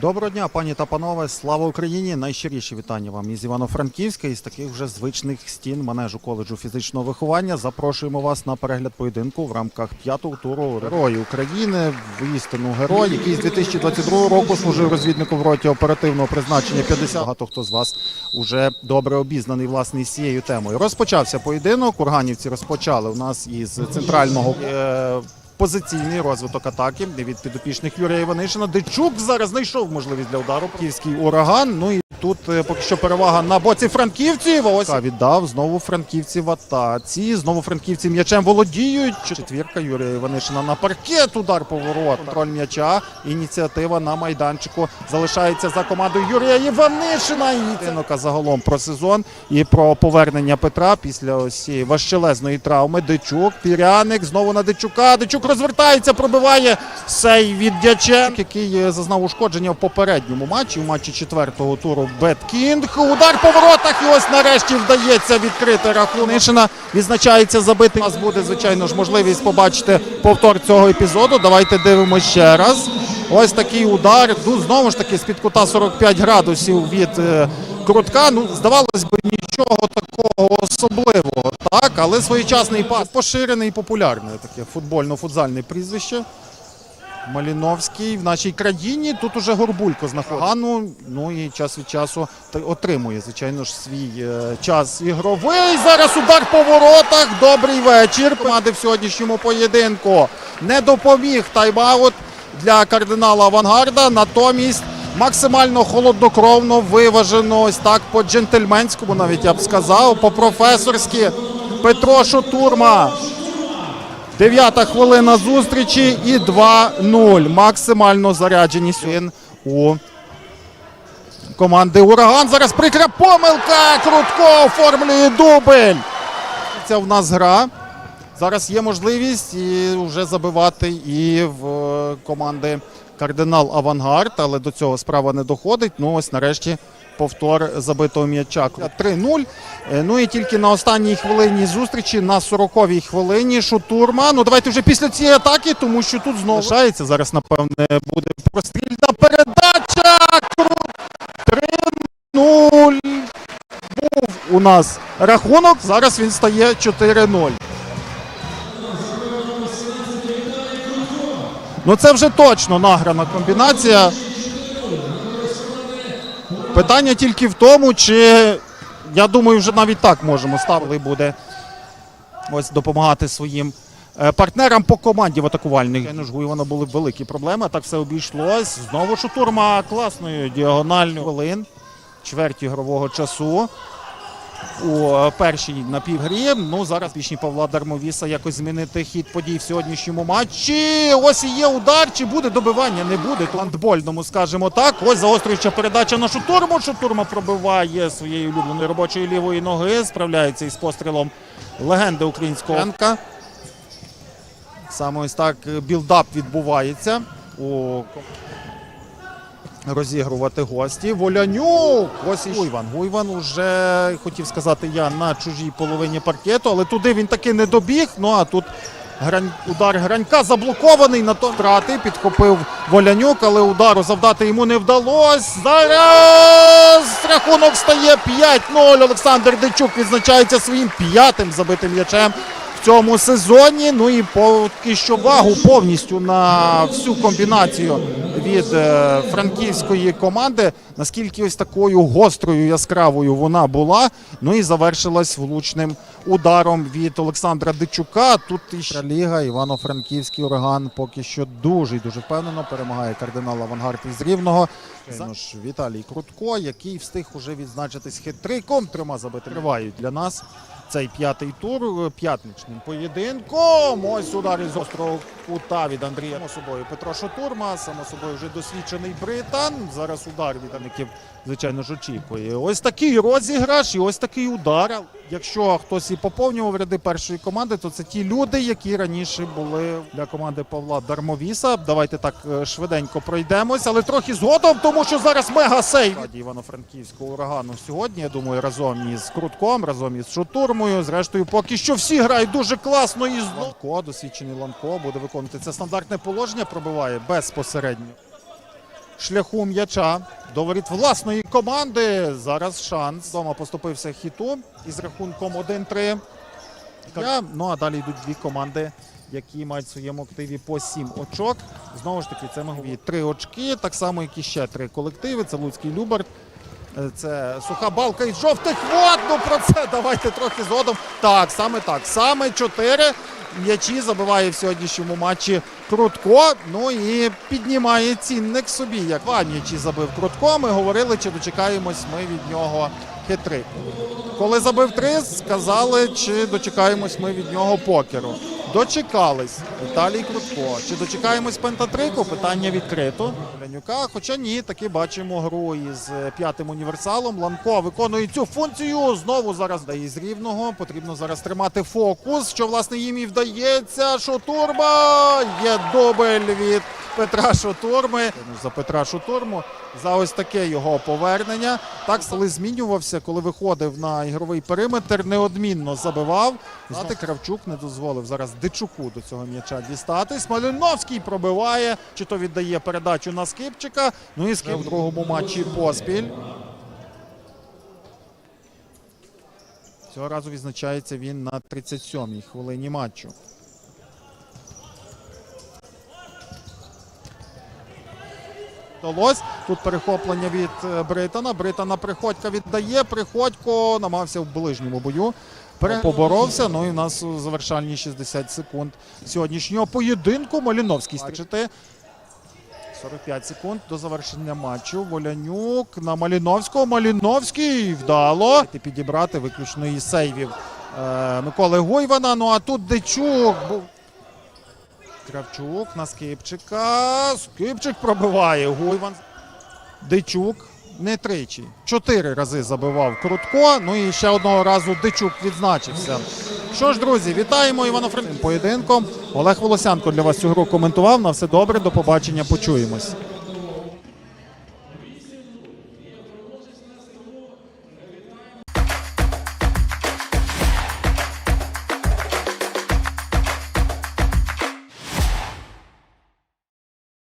Доброго дня, пані та панове. Слава Україні! Найщиріші вітання вам із Івано-Франківська, із таких вже звичних стін манежу коледжу фізичного виховання. Запрошуємо вас на перегляд поєдинку в рамках п'ятого туру Герої України. Воістину герой, який з 2022 року служив розвідником в роті оперативного призначення 50. Багато хто з вас уже добре обізнаний власне із цією темою. Розпочався поєдинок. Курганівці розпочали у нас із центрального. Позиційний розвиток атаки від підопічних Юрія Іванишина. Дичук зараз знайшов можливість для удару. Київський ураган. Ну і тут е, поки що перевага на боці франківців. Ось віддав знову франківці в атаці. Знову франківці м'ячем володіють. Четвірка Юрія Іванишина на паркет. Удар поворот. Контроль м'яча. Ініціатива на майданчику залишається за командою Юрія Іванишина. І загалом про сезон і про повернення Петра після ось важчелезної травми. Дичук, Піряник, знову на Дичука. Дичук розвертається, пробиває сей від Дяченк, який зазнав ушкодження в попередньому матчі, в матчі четвертого туру Беткінг. Удар по воротах. І ось нарешті вдається відкрити рахунок. Нишина відзначається забитий. У нас буде, звичайно ж, можливість побачити повтор цього епізоду. Давайте дивимося ще раз. Ось такий удар. Ну, знову ж таки, з-під кута 45 градусів від е, крутка. Ну, здавалось би, нічого такого особливого, так, але своєчасний пас поширене і популярне таке футбольно-футзальне прізвище. Маліновський в нашій країні. Тут уже Горбулько знаходиться. Гану, ну і час від часу отримує, звичайно ж, свій е, час ігровий. Зараз удар по воротах. Добрий вечір. Команди в сьогоднішньому поєдинку не допоміг тайм-аут для кардинала Авангарда. Натомість максимально холоднокровно виважено, ось так по-джентльменському, навіть я б сказав, по-професорськи. Петро Шотурма. Дев'ята хвилина зустрічі і 2-0. Максимально заряджені син у команди Ураган. Зараз прикра помилка. Крутко оформлює дубль. Це в нас гра. Зараз є можливість і вже забивати і в е, команди Кардинал Авангард, але до цього справа не доходить. Ну ось нарешті повтор забитого м'яча. 3-0. Е, Ну і тільки на останній хвилині зустрічі, на 40-й хвилині, Шутурма. Ну давайте вже після цієї атаки, тому що тут знову лишається. Зараз, напевне, буде прострільна передача. Кру- 3-0. Був у нас рахунок. Зараз він стає 4-0. Ну це вже точно награна комбінація. Питання тільки в тому, чи я думаю, вже навіть так можемо ставили буде ось допомагати своїм е, партнерам по команді в атакувальних. Звичайно ж, у Івана були великі проблеми. Так все обійшлось. Знову шутурма класною діагональною хвилин. Чверть ігрового часу. У е, першій напівгрі. Ну зараз пішні Павла Дармовіса якось змінити хід подій в сьогоднішньому матчі. Ось і є удар. Чи буде добивання? Не буде. Ландбольному, скажімо так. Ось заострююча передача на Шутурму. Шутурма пробиває своєї улюбленої робочої лівої ноги. Справляється із пострілом легенди українського ринка. Саме ось так е, білдап відбувається у розігрувати гості. Волянюк! Ось і Гуйван. Гуйван уже хотів сказати я на чужій половині паркету, але туди він таки не добіг. Ну а тут грань, удар гранька заблокований на то втрати. Підхопив Волянюк, але удару завдати йому не вдалося. Зараз рахунок стає 5-0. Олександр Дичук відзначається своїм п'ятим забитим м'ячем. В цьому сезоні, ну і поки що вагу повністю на всю комбінацію від е, франківської команди. Наскільки ось такою гострою яскравою вона була. Ну і завершилась влучним ударом від Олександра Дичука. Тут іще ліга Івано-Франківський ураган поки що дуже і дуже впевнено перемагає кардинал Авангард із Рівного. Ж, Віталій Крутко, який встиг уже відзначитись хитриком. Трьома забити тривають для нас. Цей п'ятий тур е, п'ятничним поєдинком. Ось удар із острого кута від Андрія. Само собою Петро Шотурма, само собою вже досвідчений британ. Зараз удар від Аників, звичайно ж, очікує. Ось такий розіграш і ось такий удар. Якщо хтось і поповнював ряди першої команди, то це ті люди, які раніше були для команди Павла Дармовіса. Давайте так е, швиденько пройдемось, але трохи згодом, тому що зараз мега сейв Івано-Франківського урагану сьогодні. Я думаю, разом із Крутком, разом із Шутурмою. Зрештою, поки що всі грають дуже класно і знову. Ланко, досвідчений Ланко буде виконувати це стандартне положення. Пробиває безпосередньо. Шляху м'яча до воріт власної команди. Зараз шанс. Дома поступився хіту із рахунком 1-3. Ну а далі йдуть дві команди, які мають в своєму активі по 7 очок. Знову ж таки, це ми три очки, так само, як і ще три колективи. Це Луцький Любарт. Е, Це суха балка із жовтих вод. Ну про це давайте трохи згодом. Так, саме так. Саме чотири м'ячі забиває в сьогоднішньому матчі Крутко. Ну і піднімає цінник собі. Як два м'ячі забив Крутко. Ми говорили, чи дочекаємось ми від нього хитрик. Коли забив три, сказали, чи дочекаємось ми від нього покеру. Дочекались. Віталій Крутко. Чи дочекаємось пентатрику? Питання відкрито. Лянюка. Хоча ні, таки бачимо гру із е, п'ятим універсалом. Ланко виконує цю функцію. Знову зараз дає з рівного. Потрібно зараз тримати фокус. Що власне їм і вдається. Шотурба є добель від Петра Шотурми. За Петра Шотурму за ось таке його повернення. Так, коли змінювався, коли виходив на ігровий периметр, неодмінно забивав. Знати Кравчук не дозволив зараз Дичуку до цього м'яча дістатись. Малиновський пробиває, чи то віддає передачу на Скипчика. Ну і Скип в другому матчі поспіль. Цього разу відзначається він на 37-й хвилині матчу. Вдалось. Тут перехоплення від е, Британа. Британа Приходька віддає. Приходько намагався в ближньому бою. Поборовся. Ну і в нас завершальні 60 секунд сьогоднішнього поєдинку. Маліновський стрічити. 45 секунд до завершення матчу. Волянюк на Маліновського. Маліновський вдало. Підібрати виключно із сейвів е, Миколи Гойвана. Ну а тут Дичук. Кравчук на Скипчика. Скипчик пробиває. Гойван. Дичук не тричі. Чотири рази забивав Крутко. Ну і ще одного разу Дичук відзначився. Що ж, друзі, вітаємо Івано-Франківським поєдинком. Олег Волосянко для вас цю гру коментував. На все добре, до побачення, почуємось.